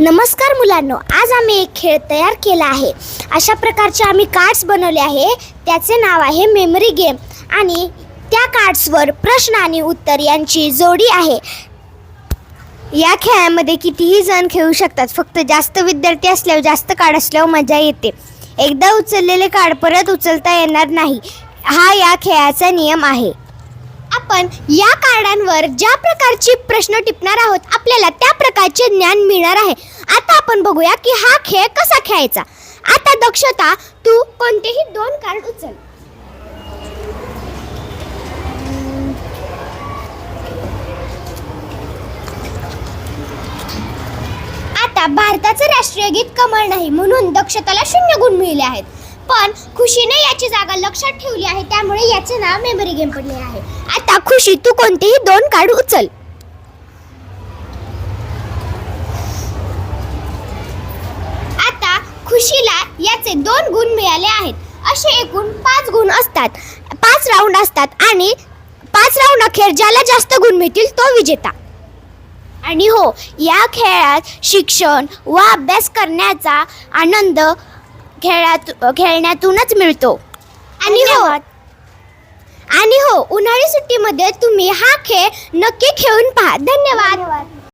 नमस्कार मुलांनो आज आम्ही एक खेळ तयार केला आहे. अशा प्रकारचे आम्ही कार्ड्स बनवले आहे. त्याचे नाव आहे मेमरी गेम आणि त्या कार्ड्सवर प्रश्न आणि उत्तर यांची जोडी आहे. या खेळामध्ये कितीही जण खेळू शकतात. फक्त जास्त विद्यार्थी असल्यावर जास्त कार्ड असल्यावर मजा येते. एकदा उचललेले कार्ड परत उचलता येणार नाही. हा या खेळाचा नियम आहे. आपण या कार्डांवर ज्या प्रकारचे प्रश्न टिपणार आहोत आपल्याला त्या प्रकारचे ज्ञान मिळणार आहे. आता आपण बघूया की हा खेळ कसा खेळायचा. आता दक्षता तू कोणतेही दोन कार्ड उचल. आता भारताचं राष्ट्रीय गीत कमळ नाही म्हणून दक्षताला शून्य गुण मिळले आहेत. पण खुशीने याची जागा लक्षात ठेवली आहे. त्यामुळे याचे नाव मेमरी गेम पडले आहे. आता खुशी तू कोणतेही दोन कार्ड उचल. आता खुशीला याचे दोन गुण मिळाले आहेत. असे एकूण पाच गुण असतात. पाच राऊंड असतात आणि पाच राऊंड अखेर ज्याला जास्त गुण मिळतील तो विजेता. आणि हो या खेळात शिक्षण व अभ्यास करण्याचा आनंद खेळात खेळण्यातूनच मिळतो. आणि हो. आणि हो उन्हाळी सुट्टीमध्ये तुम्ही हा खेळ नक्की खेळून पहा. धन्यवाद.